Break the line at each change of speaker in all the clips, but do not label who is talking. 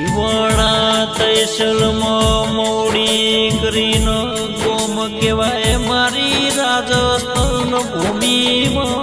શિવણા તૈશલમાં મૌડી કરીને ગોમ કહેવાય મારી રાજસ્થાન ભૂમિમાં.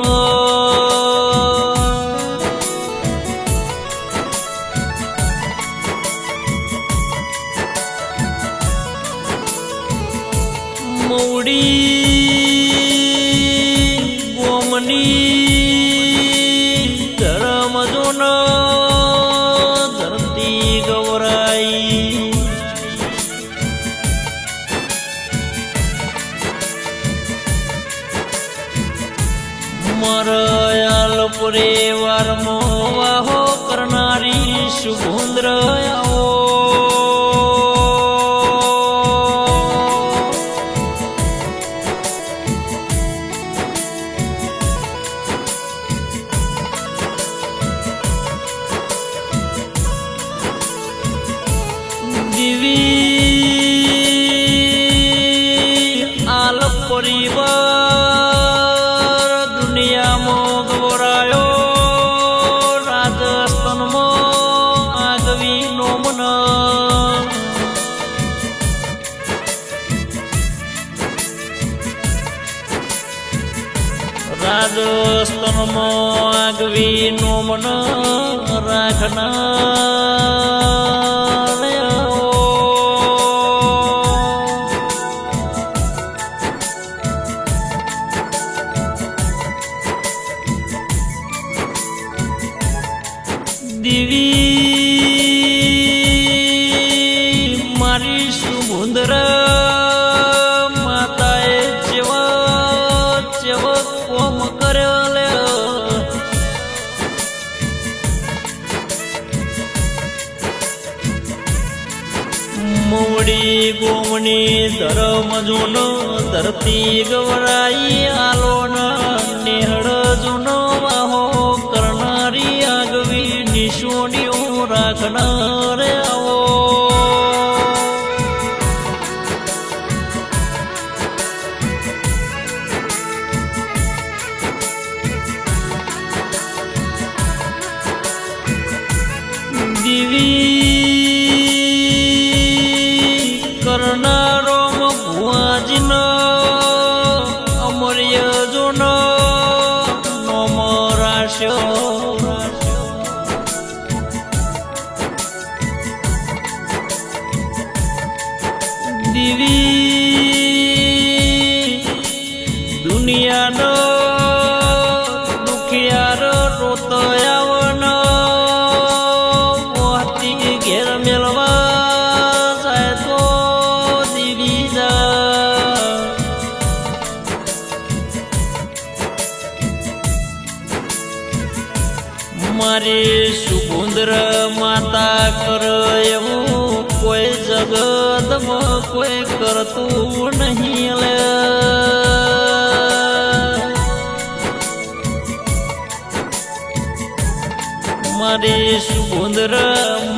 કરનારી સુગુંદ્ર રાજસ્થાનમાં આગવી નોમન રાખનાર. ધરતી ગવરાઈ આલોન don't know મારી સુગુંદર માતા કર એવું કોઈ જગતમાં કોઈ કરતું નહીં લે. મારી સુગુંદર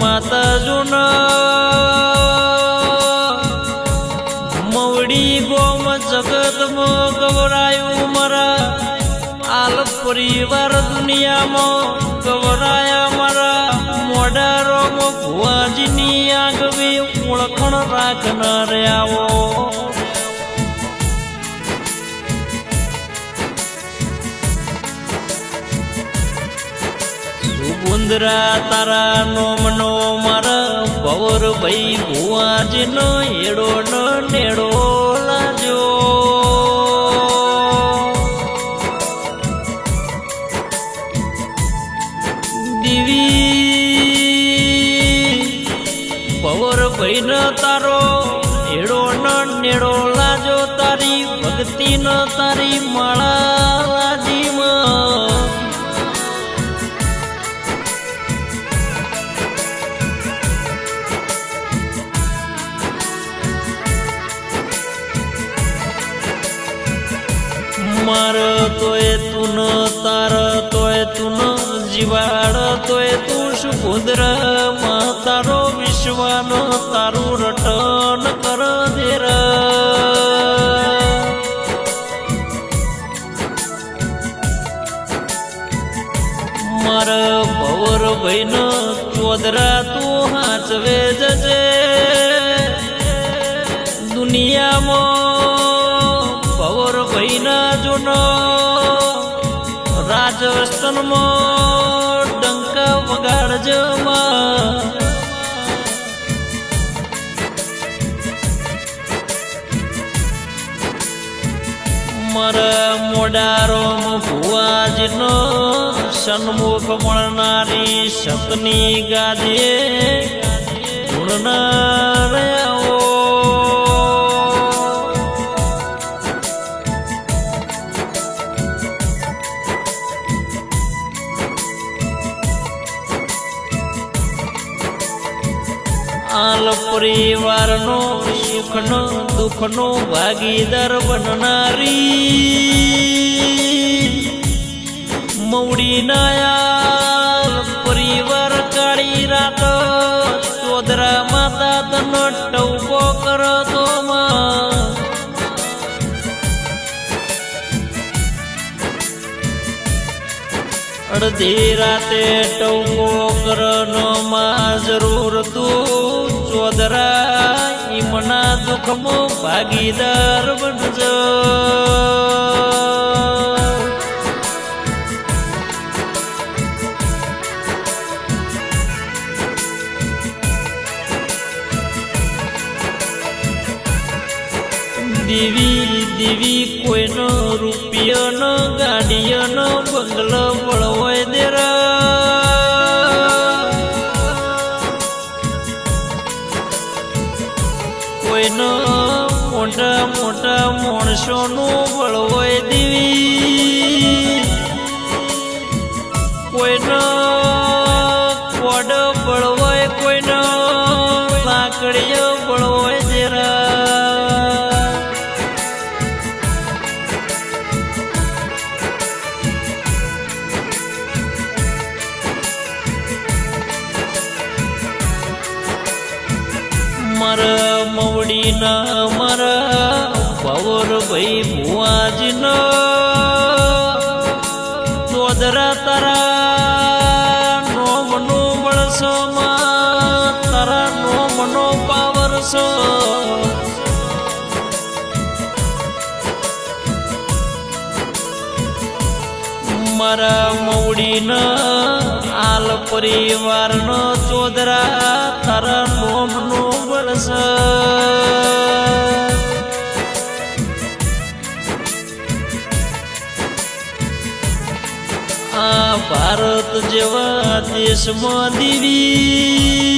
માતા જુના મવડી ગોમ જગતમાં ગવરાયું મારા આલ પરિવાર દુનિયામાં ગવરાયા મારા મોડારોમાં ભુવાજીની આગવે ઓળખણ રાખનાર આવો. સુગુંદરા તારા નોમનો મારા ભવર ભાઈ ભુવાજીનો એડો નેડો. ભક્તિ ન જૂનો રાજસ્થાનમાં ડંકા વગાડજમાં મારા મોડારો ભુવાજીનો સન્મુખ મળનારી સપની ગાદે ગુણના આવો આલ પરિવારનો સુખનો દુઃખનો ભાગીદાર બનનારી મૌડી નાયા પરિવાર કાળી રાત સોદરા માતા તનો ટવકો કરતો માં. અડધી રાતે ટવકો કરનો માં જરૂર તું. ચોદરા ઈમના દુઃખમો ભાગીદાર બનજો. દેવી દેવી કોઈનો રૂપિયાનો ગાડીયાનો બંગલો শোনো નોમનો પાવર છો. મારા મવડીના આલ પરિવારનો ચોદરા તારા નોમનો વરસ આ ભારત જેવા દેશમાં દીવી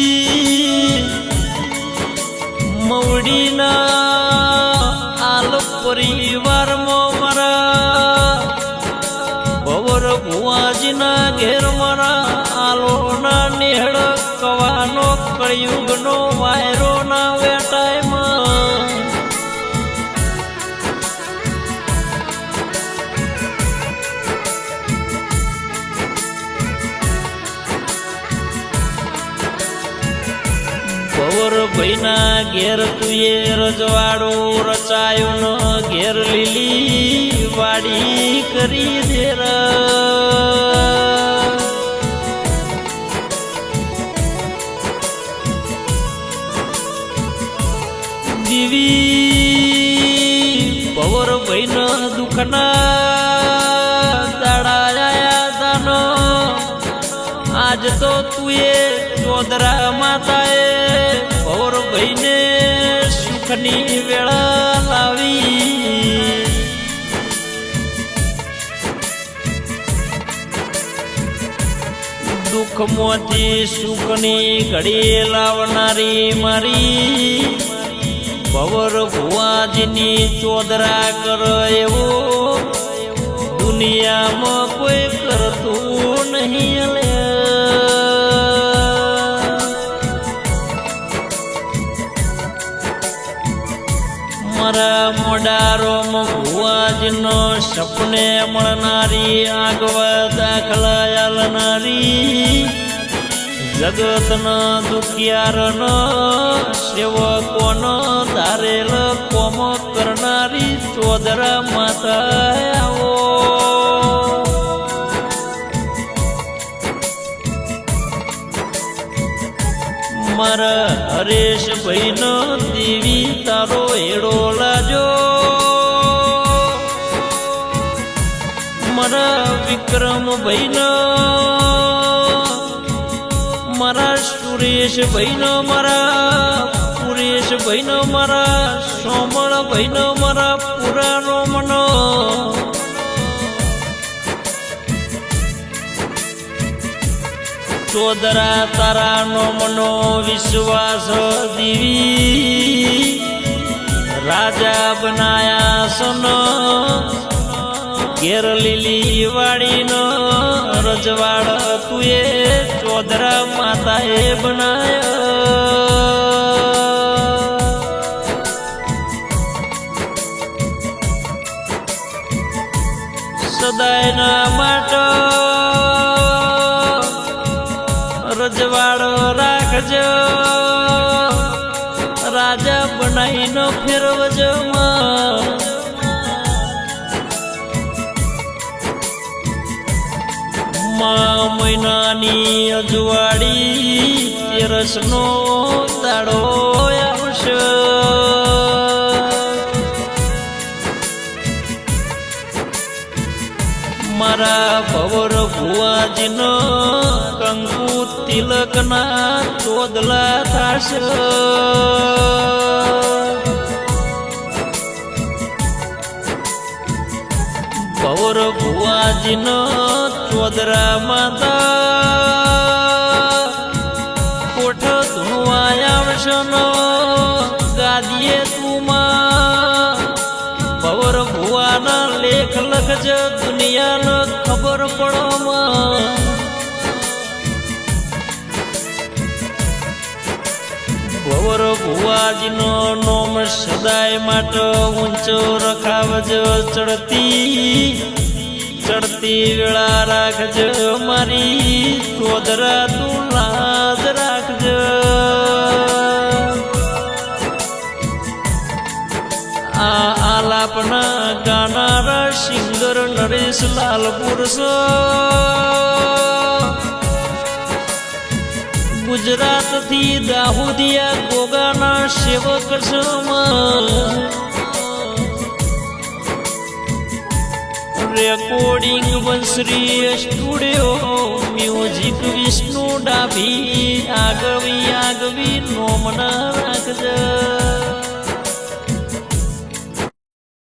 મવડીના આલ પરિવારમાં મારા. ભવર ભુવાજીના ઘેર મારા આલોના નેહળ કવાનો કળિયુગનો વાયરો ભવર ભાઈના ઘેર તુએ રજવાડો રચાયો ન ઘેર લીલી વાડી કરી દેર દીવી ભવર ભાઈના દુખના દાડા દાનો. આજ તો તુએ ચોદરા માતાએ ભાઈને સુખની વેળા લાવી. દુઃખમાંથી સુખની ઘડી લાવનારી મારી ભવર ભુવાજીની ચોદરા કર એવો. દુનિયામાં કોઈ કરતું નહીં સપને મળનારી આગવા દાખલા આલનારી જગતનો દુખિયારનો સેવકોનો ધારેલ કોમ કરનારી ચોદરા માતા આવો મારા હરેશ ભાઈનો દેવી તારો હેડો લાજો. વિક્રમ ભાઈનો મારા સુરેશ ભાઈનો મારા પુરેશ ભાઈનો મારા સોમળ ભાઈનો મારા પુરાણો મનો. ચોદરા તારાનો મનો વિશ્વાસ દીવી. રાજા બનાયા સન. ઘેર લીલી વાડીનો રજવાડ તુએ ચોદરા માતાએ બનાયા સદાયના માટો રજવાડો રાખજો રાજા બનાવીનો ફેરવજો માં. મા મહિનાની અજવાળી તેરસનો તાળો આવશે. મારા ભવર ભુવાજીનો કંકુ તિલકના ચોદલા થાશે. ચોદરા માતા કોઠ ધુવાય આવશે નો ગાદીએ તુમાં ભવર ભુવાના લેખ લખજ દુનિયાનો ખબર પડવામાં ભવર ભુવાજીનો નોમ સદાય માટે ઊંચો રખાવજો ચડતી ચડતી વેળા રાખજો મારી ચોદરા તું લાજ રાખજો. આ આલાપના ગાનારા સિંગર નરેશ લાલ પુરુષ. ગુજરાતથી દાહોદિયા ગોગાના સેવક સમાજ recording Vanshri studio music Vishnu Dabhi આગવી આગવી નોમના રાખજે